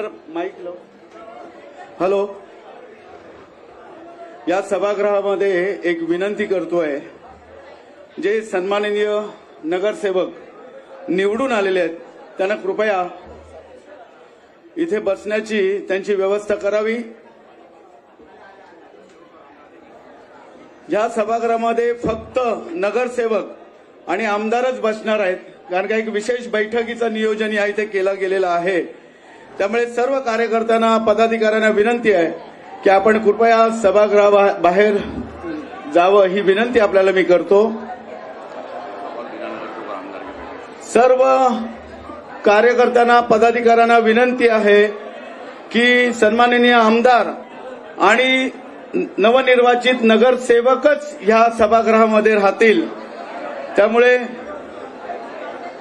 Mic low hello या सभागृहामध्ये एक विनंती करतोय जे सन्माननीय नगरसेवक निवडून आलेले आहेत त्यांना कृपया इथे बसण्याची त्यांची व्यवस्था करावी. या सभागृहामध्ये फक्त नगरसेवक आणि आमदारच बसणार आहेत कारण का एक विशेष बैठकीचं नियोजन या इथे केलं गेलेलं आहे. त्यामुळे सर्व कार्यकर्त्यांना पदाधिकाऱ्यांना विनंती आहे की आपण कृपया सभागृहाबाहेर जावं. ही विनंती आपल्याला मी करतो. सर्व कार्यकर्त्यांना पदाधिकाऱ्यांना विनंती आहे की सन्माननीय आमदार आणि नवनिर्वाचित नगरसेवकच ह्या सभागृहामध्ये राहतील. त्यामुळे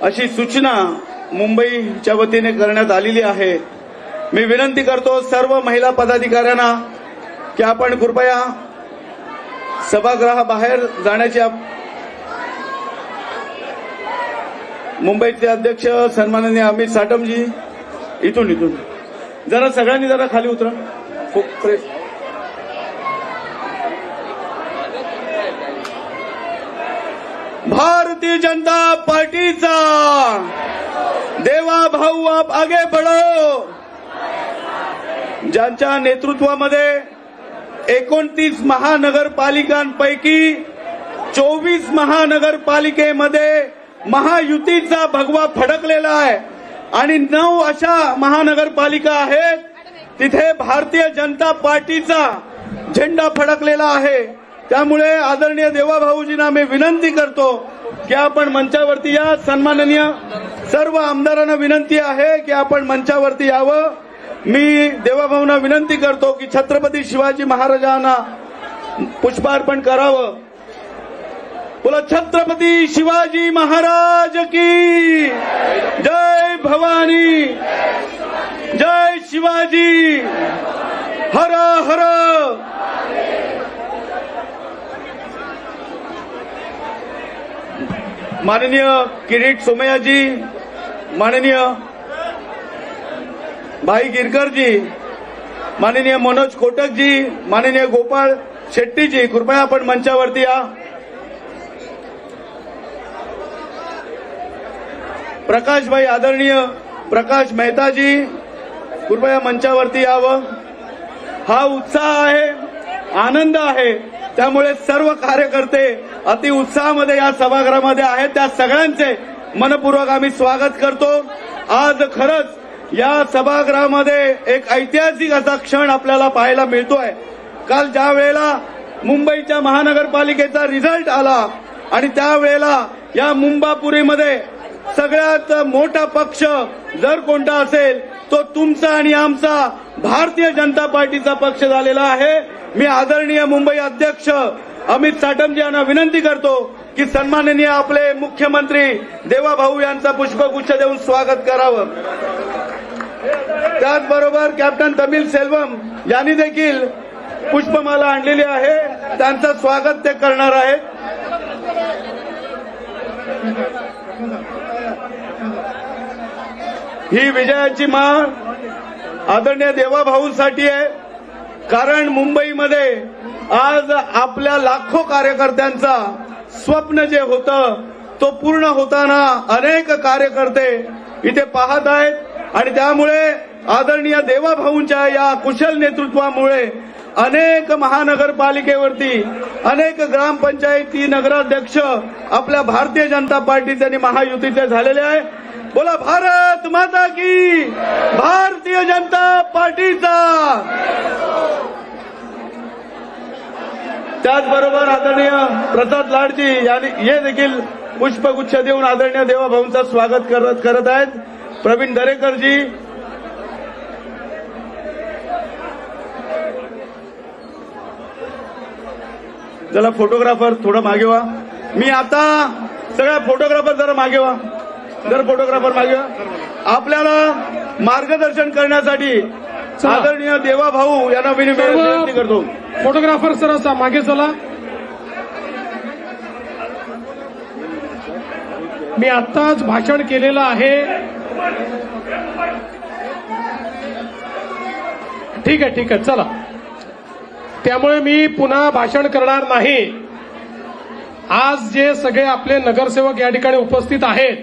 अशी सूचना मुंबईच्या वतीने करण्यात आलेली आहे. मी विनंती करतो सर्व महिला पदाधिकाऱ्यांना की आपण कृपया सभागृहाबाहेर जाण्याची आप- मुंबईचे अध्यक्ष सन्माननीय अमित साटमजी इथून इथून. जरा सगळ्यांनी जरा खाली उतरा. भारतीय जनता पार्टीचा देवा भाऊ आप आगे बढ़ो. ज्यांच्या नेतृत्वामध्ये एकोणतीस महानगरपालिकांपैकी चोवीस महानगरपालिकेमध्ये महायुतीचा भगवा फडकलेला आहे. आणि नऊ अशा महानगरपालिका आहेत तिथे भारतीय जनता पार्टीचा झेंडा फडकलेला आहे. त्यामुळे आदरणीय देवाभाऊजींना मी विनंती करतो की आपण मंचावरती या. सन्माननीय सर्व आमदारांना विनंती आहे की आपण मंचावरती यावं. मी देवाभाऊंना विनंती करतो की छत्रपती शिवाजी महाराजांना पुष्पार्पण करावं. बोला छत्रपती शिवाजी महाराज की जय भवानी जय शिवाजी हर हर. माननीय किरीट सोमयाजी माननीय भाई गिरकरजी माननीय मनोज कोटकजी माननीय गोपाळ शेट्टीजी कृपया आपण मंचावरती या. प्रकाशभाई आदरणीय प्रकाश मेहताजी कृपया मंचावरती यावं. हा उत्साह आहे आनंद आहे. त्यामुळे सर्व कार्यकर्ते अति उत्साहामध्ये या सभागृहामध्ये आहेत. त्या सगळ्यांचे मनपूर्वक आम्ही स्वागत करतो. आज खरंच या सभागृहामध्ये एक ऐतिहासिक असा क्षण आपल्याला पाहायला मिळतोय. काल ज्या वेळेला मुंबईच्या महानगरपालिकेचा रिझल्ट आला आणि त्यावेळेला या मुंबापुरीमध्ये सगळ्यात मोठा पक्ष जर कोणता असेल तो तुमचा आणि आमचा भारतीय जनता पार्टीचा पक्ष झालेला आहे. मी आदरणीय मुंबई अध्यक्ष अमित साटमजी यांना विनंती करतो की सन्माननीय आपले मुख्यमंत्री देवाभाऊ यांचा पुष्पगुच्छ देऊन स्वागत करावं. त्याचबरोबर कॅप्टन तमिल सेल्वम यांनी देखील पुष्पमाला आणलेली आहे. त्यांचं स्वागत ते करणार आहेत. ही विजयाची माळ आदरणीय देवाभाऊंसाठी आहे. कारण मुंबईमध्ये आज आपल्या लाखो कार्यकर्त्यांचा स्वप्न जे होतं तो पूर्ण होताना अनेक कार्यकर्ते इथे पाहत आहेत. आणि त्यामुळे आदरणीय देवाभाऊंच्या या कुशल नेतृत्वामुळे अनेक महानगरपालिकेवरती अनेक ग्रामपंचायती नगराध्यक्ष आपल्या भारतीय जनता पार्टीचे आणि महायुतीचे झालेले आहे. बोला भारत माता की भारतीय जनता पार्टीचा! त्याचबरोबर आदरणीय प्रसाद लाडजी यांनी हे देखील पुष्पगुच्छ देऊन आदरणीय देवाभाऊंचं स्वागत करत करत आहेत. प्रवीण दरेकरजी. चला फोटोग्राफर थोडं मागे व्हा. मी आता सगळ्या फोटोग्राफर जरा मागे व्हा. जर फोटोग्राफर मागे व्हा. आपल्याला मार्गदर्शन करण्यासाठी आदरणीय देवा भाऊ यांना मी विनंती करतो. फोटोग्राफर सर मागे चला. मी आत्ताच भाषण केलेलं आहे. ठीक आहे ठीक आहे चला. त्यामुळे मी पुन्हा भाषण करणार नाही. आज जे सगळे आपले नगरसेवक या ठिकाणी उपस्थित आहेत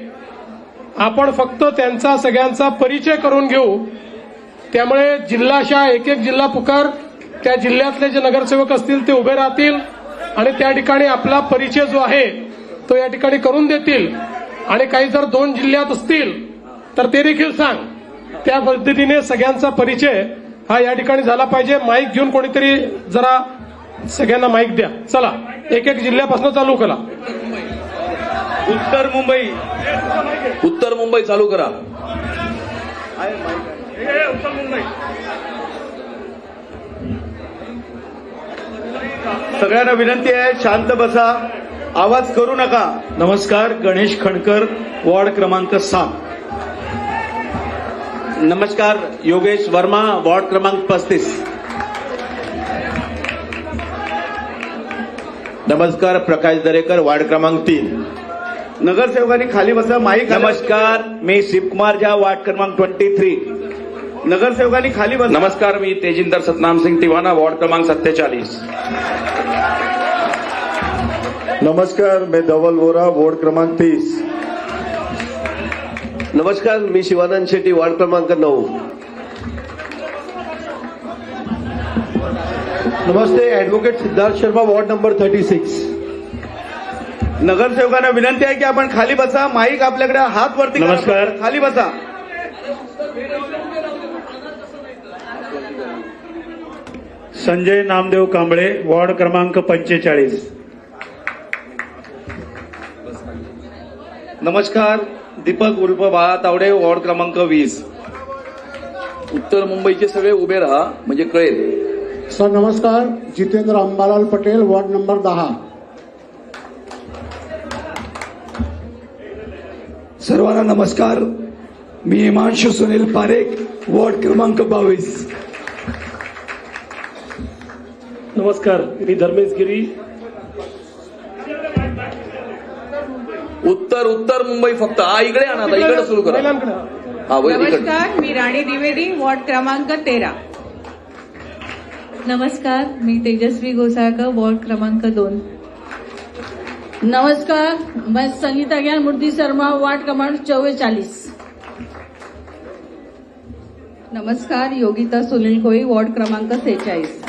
आपण फक्त त्यांचा सगळ्यांचा परिचय करून घेऊ. त्यामुळे जिल्हाशा एक एक जिल्हा पुकार त्या जिल्ह्यातले जे नगरसेवक असतील ते उभे राहतील आणि त्या ठिकाणी आपला परिचय जो आहे तो या ठिकाणी करून देतील. आणि काही जर दोन जिल्ह्यात असतील तर ते देखील सांग. त्या पद्धतीने सगळ्यांचा परिचय हा या ठिकाणी झाला पाहिजे. माईक घेऊन कोणीतरी जरा सगळ्यांना माईक द्या. चला एक एक जिल्ह्यापासून चालू करा. उत्तर मुंबई. उत्तर मुंबई चालू करा. सगळ्यांना विनंती आहे शांत बसा. आवाज करू नका. नमस्कार गणेश खणकर वॉर्ड क्रमांक सात. नमस्कार योगेश वर्मा वॉर्ड क्रमांक पस्तीस. नमस्कार प्रकाश दरेकर वार्ड क्रमांक तीन. नगरसेवकांनी खाली बसा माईक नमस्कार मी शिवकुमार झा वार्ड क्रमांक ट्वेंटी थ्री. नगरसेवकांनी खाली बसा. नमस्कार मी तेजिंदर सतनाम सिंग तिवाना वॉर्ड क्रमांक सत्तेचाळीस. नमस्कार मैं धवल वोरा वार्ड क्रमांक तीस. नमस्कार मी शिवानंद शेट्टी वार्ड क्रमांक नऊ नमस्ते advocate Siddharth Sharma ward number thirty six नगरसेवकांना विनंती आहे की आपण खाली बसा माईक आपल्याकडे हात वरती करा. नमस्कार. खाली बसा संजय नामदेव कांबळे वॉर्ड क्रमांक पंचेचाळीस नमस्कार दीपक उर्फ बाळा तावडे वॉर्ड क्रमांक वीस. उत्तर मुंबईचे सगळे उभे राहा म्हणजे कळेल. सर नमस्कार. जितेंद्र अंबालाल पटेल वार्ड नंबर दहा. सर्वांना नमस्कार. मी हिमांशु सुनील पारेख वॉर्ड क्रमांक बावीस. नमस्कार मी धर्मेश गिरी उत्तर उत्तर मुंबई फक्त. हा इकडे आणा आता इकडे सुरू करा. हा नमस्कार मी राणी द्विवेदी वॉर्ड क्रमांक तेरा. नमस्कार मी तेजस्वी गोसाळकर वॉर्ड क्रमांक दोन. नमस्कार मैं संगीता ज्ञान मूर्ति शर्मा वार्ड क्रमांक चौवेचालीस नमस्कार योगिता सुनील कोळी वॉर्ड क्रमांक सेहेचाळीस.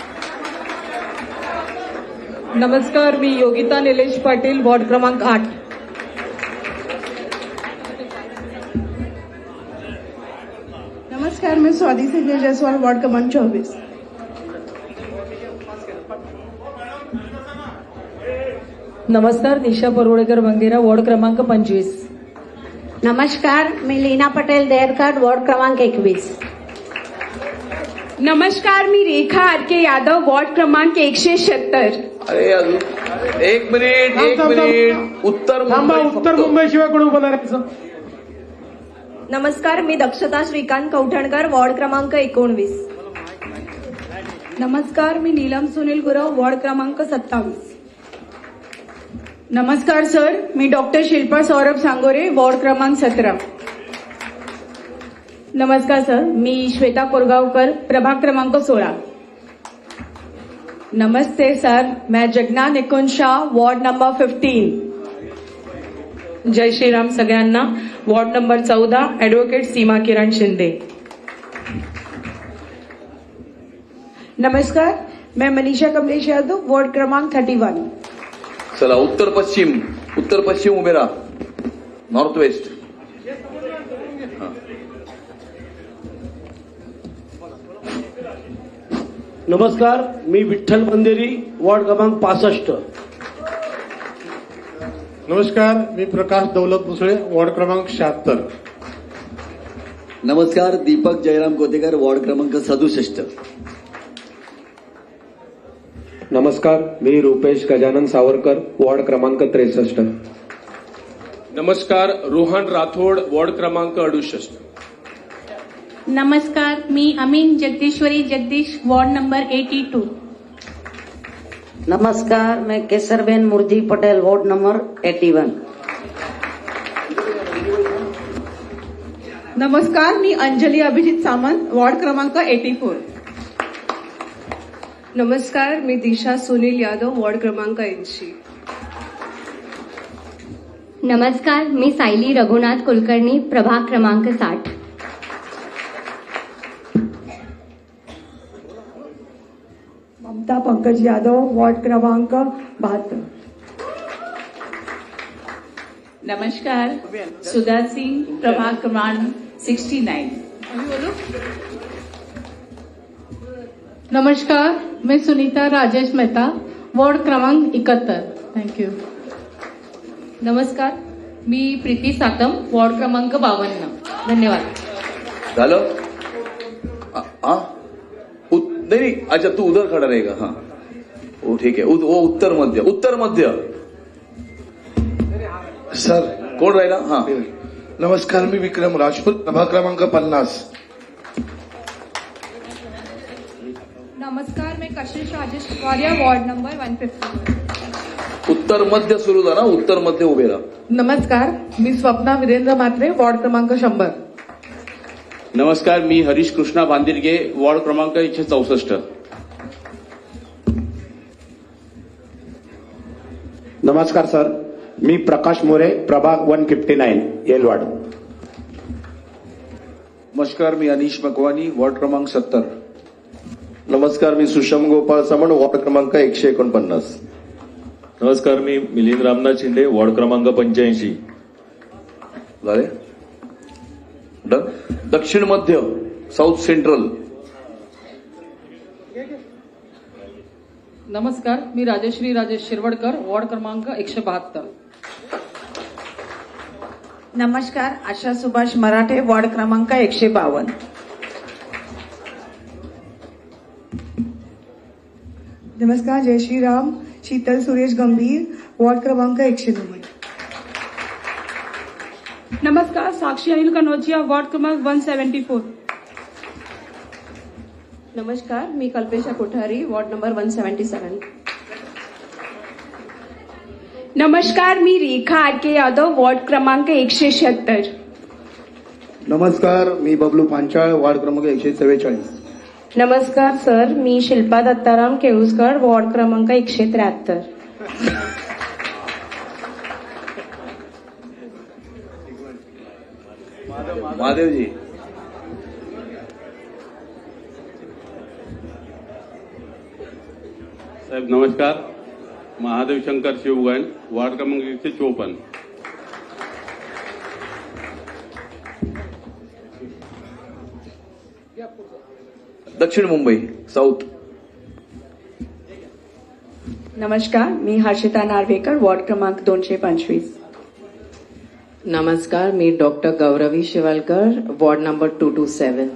नमस्कार मी योगिता निलेश पाटील वॉर्ड क्रमांक आठ. नमस्कार मी स्वाती संजय जयस्वाल वॉर्ड क्रमांक चौबीस। नमस्कार निशा परवडेकर बंगेरा वॉर्ड क्रमांक पंचवीस। नमस्कार मी लीना पटेल देरकर वॉर्ड क्रमांक एकवीस. नमस्कार मी Rekha R K Yadav ward क्रमांक एकशे सत्तर. अरे अजून. एक मिनिट एक मिनिट. उत्तर थांबा मुंबई उत्तर फक्त. मुंबई शिवाय कोणी उभं राहायचं. नमस्कार मी दक्षता श्रीकांत कौठणकर वॉर्ड क्रमांक एकोणवीस. नमस्कार मी नीलम सुनील गुरव वॉर्ड क्रमांक सत्तावीस. नमस्कार सर मी डॉक्टर शिल्पा सौरभ सांगोरे वॉर्ड क्रमांक सतरा. नमस्कार सर मी श्वेता कोरगावकर प्रभाग क्रमांक सोळा. नमस्ते सर मैं Jagna Nikunj Shah ward number fifteen. जय श्रीराम सगळ्यांना. वॉर्ड नंबर चौदा ऍडव्होकेट सीमा किरण शिंदे नमस्कार मैं मनीषा कमलेश यादव वार्ड क्रमांक थर्टी वन चला उत्तर पश्चिम उत्तर पश्चिम उभे राहा नॉर्थ वेस्ट नमस्कार मी विठ्ठल मंदिरी वॉर्ड क्रमांक पासष्ट. नमस्कार मी प्रकाश दौलत भुसळे वॉर्ड क्रमांक शहात्तर. नमस्कार दीपक जयराम गोतेकर वॉर्ड क्रमांक सदुसष्ट. नमस्कार मी रुपेश गजानन सावरकर वॉर्ड क्रमांक त्रेसष्ट. नमस्कार रोहन राठोड वॉर्ड क्रमांक अडुसष्ट. नमस्कार मी Amin Jagdishwari Jagdish ward number eighty two. नमस्कार मैं Kesarben Murji Patel ward number eighty one नमस्कार मी अंजली अभिजित सामंत वार्ड क्रमांक एटी फोर नमस्कार मी दिशा सुनील यादव वॉर्ड क्रमांक ऐंशी. नमस्कार मी सायली रघुनाथ कुलकर्णी प्रभाग क्रमांक साठ. ममता पंकज यादव वॉर्ड क्रमांक बहात्तर। नमस्कार सुधा सिंह प्रभाग क्रमांक सिक्स्टी नाईन नमस्कार मी सुनीता राजेश मेहता वॉर्ड क्रमांक इकहत्तर। थँक्यू नमस्कार मी प्रीती सातम वॉर्ड क्रमांक बावन्न। धन्यवाद। झालं? नाही नाही. अच्छा तू उदर खडा आहे का हा। ओ ठीक आहे उद- ओ उत्तर मध्य उत्तर मध्य। सर। कोण राहिला हा। नमस्कार मी विक्रम राजपूत प्रभाग क्रमांक पन्नास। नमस्कार मी Kashish Rajesh Waria ward number one fifty उत्तर मध्य सुरू झाला उत्तर मध्य उभे राहा। नमस्कार मी स्वप्ना वीरेंद्र म्हात्रे वॉर्ड क्रमांक शंभर। नमस्कार मी हरीश कृष्णा बांदिरगे वॉर्ड क्रमांक एकशे चौसष्ट. नमस्कार सर. मी प्रकाश मोरे प्रभाग वन फिफ्टी नाईन येलवाड. नमस्कार मी अनिश मकवानी वॉर्ड क्रमांक सत्तर. नमस्कार मी सुषम गोपाळ समण वॉर्ड क्रमांक एकशे एकोणपन्नास. नमस्कार मी मिलिंद रामनाथ शिंदे वॉर्ड क्रमांक पंच्याऐंशी. झाले? डन? दक्षिण मध्य साऊथ सेंट्रल नमस्कार मी राजश्री राजेश शिरवडकर वॉर्ड क्रमांक एकशे बहात्तर. नमस्कार आशा सुभाष मराठे वॉर्ड क्रमांक एकशे बावन्न. नमस्कार जय श्रीराम शीतल सुरेश गंभीर वॉर्ड क्रमांक एकशे नव्वद. नमस्कार साक्षी अनिल कनौजिया वॉर्ड क्रमांक वन सेव्हन्टी फोर नमस्कार मी Kalpesha Kothari ward number one seventy seven नमस्कार मी रेखा आरके यादव वॉर्ड क्रमांक एकशे शहात्तर नमस्कार मी बबलू पांचाळ वार्ड क्रमांक एकशे चव्वेचाळीस. नमस्कार सर मी शिल्पा दत्ताराम केळुसकर वॉर्ड क्रमांक एकशे त्र्याहत्तर. महादेवजी. साहेब नमस्कार. महादेव शंकर शिवगण वॉर्ड क्रमांक एकशे चोपन्न. दक्षिण मुंबई साऊथ. नमस्कार मी हर्षिता नार्वेकर वॉर्ड क्रमांक दोनशे पंचवीस. नमस्कार मी doctor Gauravi Shivalkar ward number two two seven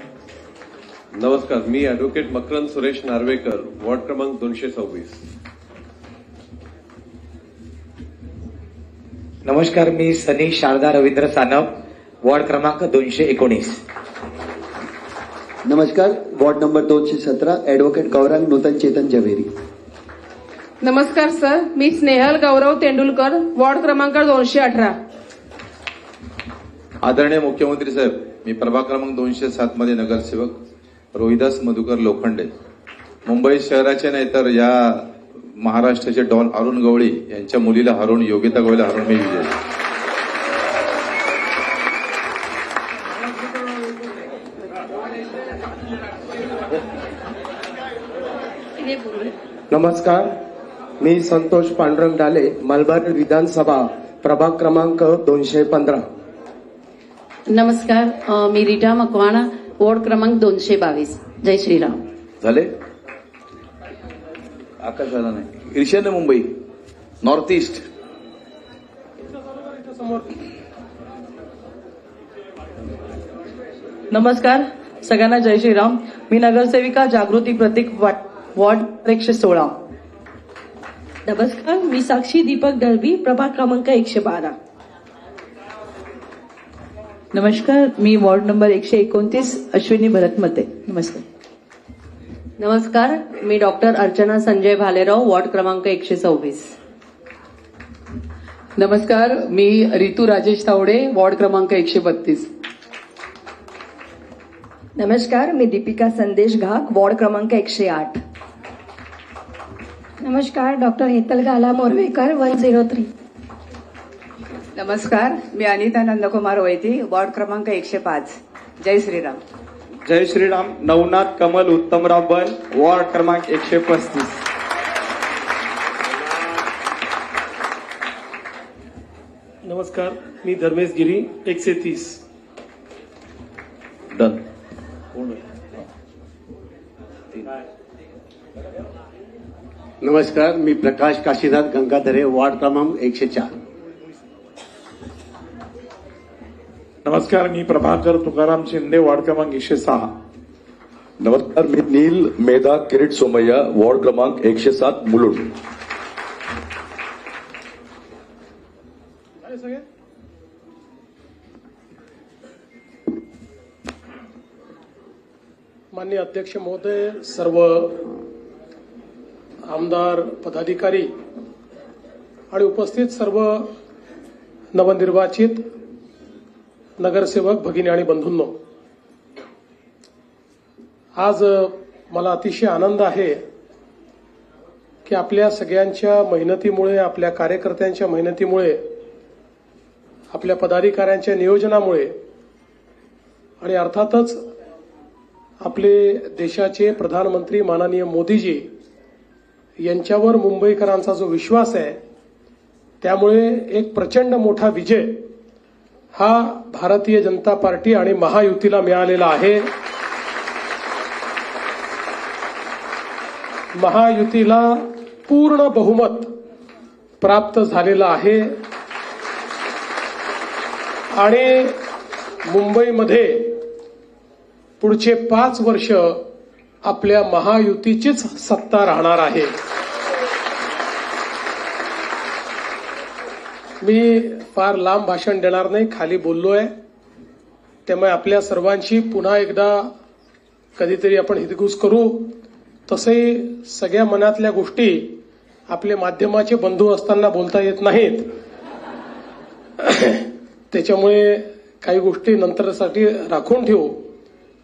नमस्कार मी ऍडव्होकेट मकरंद सुरेश नार्वेकर वॉर्ड क्रमांक दोनशे सव्वीस. नमस्कार मी सनी शारदा रवींद्र सानप वॉर्ड क्रमांक दोनशे एकोणीस. नमस्कार वॉर्ड नंबर दोनशे सतरा ऍडव्होकेट गौरांग नूतन चेतन जवेरी. नमस्कार सर. मी स्नेहल गौरव तेंडुलकर वॉर्ड क्रमांक दोनशे अठरा. आदरणीय मुख्यमंत्री साहेब मी प्रभाग क्रमांक दोनशे सात मध्ये नगरसेवक रोहिदास मधुकर लोखंडे. मुंबई शहराचे नाही तर या महाराष्ट्राचे डॉन अरुण गवळी यांच्या मुलीला हरवून योगिता गवळीला हरवून मी विजय. नमस्कार. मी संतोष पांडुरंग डाले मलबार विधानसभा प्रभाग क्रमांक दोनशे पंधरा. नमस्कार मी रीटा मकवाणा वॉर्ड क्रमांक दोनशे बावीस. जय श्रीराम. झाले? आकाश झाला नाही. ईशान्य मुंबई. नॉर्थ ईस्ट नमस्कार सगळ्यांना जय श्रीराम. मी नगरसेविका जागृती प्रतीक वाट- वॉर्ड एकशे सोळा. नमस्कार मी साक्षी दीपक दळवी प्रभाग क्रमांक एकशे बारा. नमस्कार मी वॉर्ड नंबर एकशे एकोणतीस अश्विनी भरत मते. नमस्कार. नमस्कार मी डॉक्टर अर्चना संजय भालेराव वॉर्ड क्रमांक एकशे सव्वीस. नमस्कार मी रितू राजेश तावडे वॉर्ड क्रमांक एकशे बत्तीस. नमस्कार मी दीपिका संदेश घाक वॉर्ड क्रमांक एकशे आठ. नमस्कार doctor Hetal Gala Morvekar one zero three. नमस्कार मी अनिता नंदकुमार वैती वॉर्ड क्रमांक एकशे पाच. जय श्रीराम. जय श्रीराम नवनाथ कमल उत्तमराव बन वॉर्ड क्रमांक एकशे पस्तीस. नमस्कार मी धर्मेश गिरी एकशे तीस. डन नमस्कार मी प्रकाश काशीनाथ गंगाधरे वार्ड क्रमांक एकशे चार. नमस्कार मी प्रभाकर तुकाराम शिंदे वार्ड क्रमांक एकशे सहा. नमस्कार मी नील मेधा किरीट सोमय्या वॉर्ड क्रमांक एकशे सात मुलुंड. माननीय अध्यक्ष महोदय सर्व आमदार पदाधिकारी आणि उपस्थित सर्व नवनिर्वाचित नगरसेवक भगिनी आणि बंधूंनो आज मला अतिशय आनंद आहे की आपल्या सगळ्यांच्या मेहनतीमुळे आपल्या कार्यकर्त्यांच्या मेहनतीमुळे आपल्या पदाधिकाऱ्यांच्या नियोजनामुळे आणि अर्थातच आपले देशाचे प्रधानमंत्री माननीय मोदीजी यांच्यावर मुंबईकरांचा जो विश्वास आहे त्यामुळे एक प्रचंड मोठा विजय हा भारतीय जनता पार्टी आणि महायुतीला मिळालेला आहे. महायुतीला पूर्ण बहुमत प्राप्त झालेलं आहे. आणि मुंबईमध्ये पुढचे पाच वर्ष आपल्या महायुतीचीच सत्ता राहणार आहे. मी फार लांब भाषण देणार नाही खाली बोललोय. त्यामुळे आपल्या सर्वांशी पुन्हा एकदा कधीतरी आपण हितगुज करू. तसंही सगळ्या मनातल्या गोष्टी आपले माध्यमाचे बंधू असताना बोलता येत नाहीत. त्याच्यामुळे काही गोष्टी नंतरसाठी राखून ठेवू.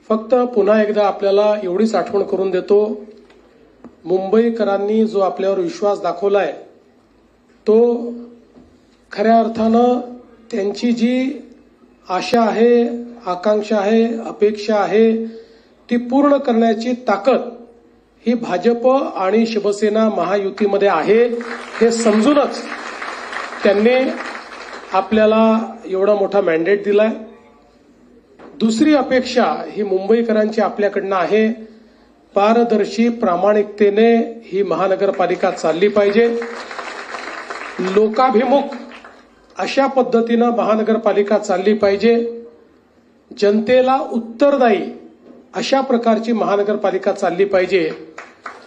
फक्त पुन्हा एकदा आपल्याला एवढीच आठवण करून देतो. मुंबईकरांनी जो आपल्यावर विश्वास दाखवलाय तो खऱ्या अर्थानं त्यांची जी आशा आहे आकांक्षा आहे अपेक्षा आहे ती पूर्ण करण्याची ताकद ही भाजप आणि शिवसेना महायुतीमध्ये आहे हे समजूनच त्यांनी आपल्याला एवढा मोठा मॅन्डेट दिलाय. दुसरी अपेक्षा ही मुंबईकरांची आपल्याकडनं आहे. पारदर्शी प्रामाणिकतेने ही महानगरपालिका चालली पाहिजे. लोकाभिमुख अशा पद्धतीनं महानगरपालिका चालली पाहिजे. जनतेला उत्तरदायी अशा प्रकारची महानगरपालिका चालली पाहिजे.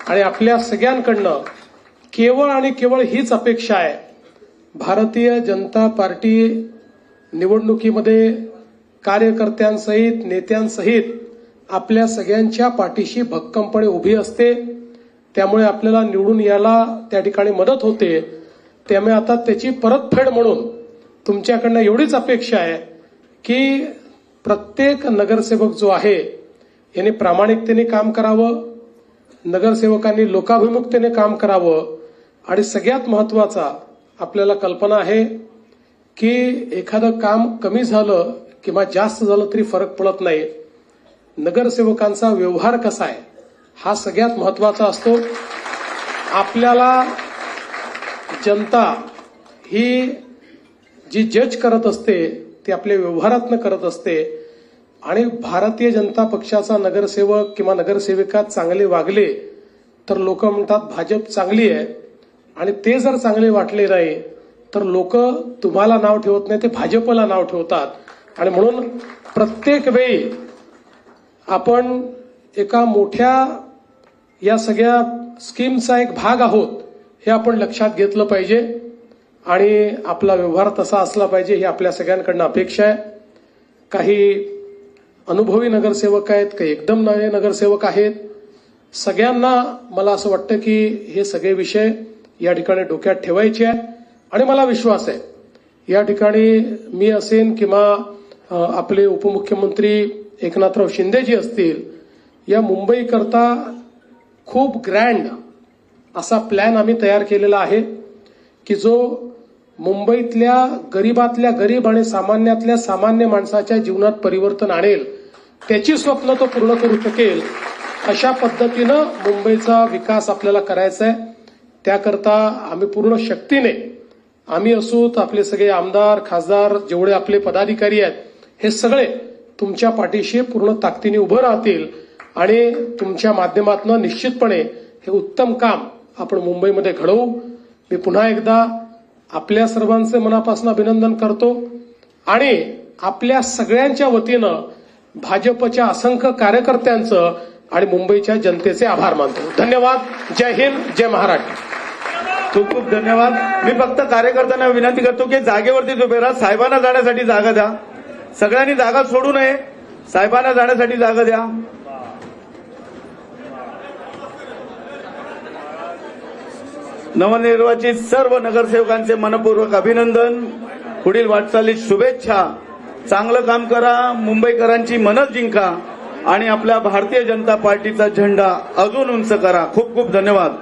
आणि आपल्या सगळ्यांकडनं केवळ आणि केवळ हीच अपेक्षा आहे. भारतीय जनता पार्टी निवडणुकीमध्ये कार्यकर्त्यांसहित नेत्यांसहित आपल्या सगळ्यांच्या पाठीशी भक्कमपणे उभी असते. त्यामुळे आपल्याला निवडून यायला त्या ठिकाणी मदत होते. त्यामुळे आता त्याची परतफेड म्हणून तुमच्याकडनं एवढीच अपेक्षा आहे की प्रत्येक नगरसेवक जो आहे याने प्रामाणिकतेने काम करावं नगरसेवकांनी लोकाभिमुखतेने काम करावं आणि सगळ्यात महत्त्वाचा आपल्याला कल्पना आहे की एखादं काम कमी झालं किंवा जास्त झालं तरी फरक पडत नाही. नगरसेवकांचा व्यवहार कसा आहे हा सगळ्यात महत्त्वाचा असतो. आपल्याला जनता ही जी जज करत असते ती आपल्या व्यवहारातनं करत असते. आणि भारतीय जनता पक्षाचा नगरसेवक किंवा नगरसेविका चांगले वागले तर लोक म्हणतात भाजप चांगली आहे. आणि ते जर चांगले वाटले नाही तर लोक तुम्हाला नाव ठेवत नाही ते भाजपला नाव ठेवतात. आणि म्हणून प्रत्येक वेळी आपण एका मोठ्या या सगळ्या स्कीमचा एक भाग आहोत हे आपण लक्षात घेतलं पाहिजे. आणि आपला व्यवहार तसा असला पाहिजे ही आपल्या सगळ्यांकडनं अपेक्षा आहे. काही अनुभवी नगरसेवक आहेत काही एकदम नवे नगरसेवक आहेत. सगळ्यांना मला असं वाटतं की हे सगळे विषय या ठिकाणी डोक्यात ठेवायचे आहे आणि मला विश्वास आहे या ठिकाणी मी असेन किंवा आपले उपमुख्यमंत्री एकनाथराव शिंदेजी असतील या मुंबईकरता खूप ग्रँड असा प्लॅन आम्ही तयार केलेला आहे की जो मुंबईतल्या गरीबातल्या गरीब आणि सामान्यातल्या सामान्य माणसाच्या जीवनात परिवर्तन आणेल त्याची स्वप्न तो पूर्ण करू शकेल अशा पद्धतीनं मुंबईचा विकास आपल्याला करायचा आहे त्याकरता आम्ही पूर्ण शक्तीने आम्ही असोत आपले सगळे आमदार खासदार जेवढे आपले पदाधिकारी आहेत हे सगळे तुमच्या पाठीशी पूर्ण ताकदीने उभं राहतील आणि तुमच्या माध्यमातून निश्चितपणे हे उत्तम काम आपण मुंबईमध्ये घडवू. मी पुन्हा एकदा आपल्या सर्वांचे मनापासून अभिनंदन करतो. आणि आपल्या सगळ्यांच्या वतीनं भाजपच्या असंख्य कार्यकर्त्यांचं आणि मुंबईच्या जनतेचे आभार मानतो. धन्यवाद. जय हिंद. जय महाराष्ट्र. खूप खूप धन्यवाद. मी फक्त कार्यकर्त्यांना विनंती करतो की जागेवरती उभे राहा. साहेबांना जाण्यासाठी जागा द्या. सगळ्यांनी जागा सोडू नये. साहेबांना जाण्यासाठी जागा द्या. नवनिर्वाचित सर्व नगरसेवकांचे मनपूर्वक अभिनंदन. पुढील वाटचालीत शुभेच्छा. चांगलं काम करा. मुंबईकरांची मनच जिंका. आणि आपल्या भारतीय जनता पार्टीचा झेंडा अजून उंच करा. खूप खूप धन्यवाद.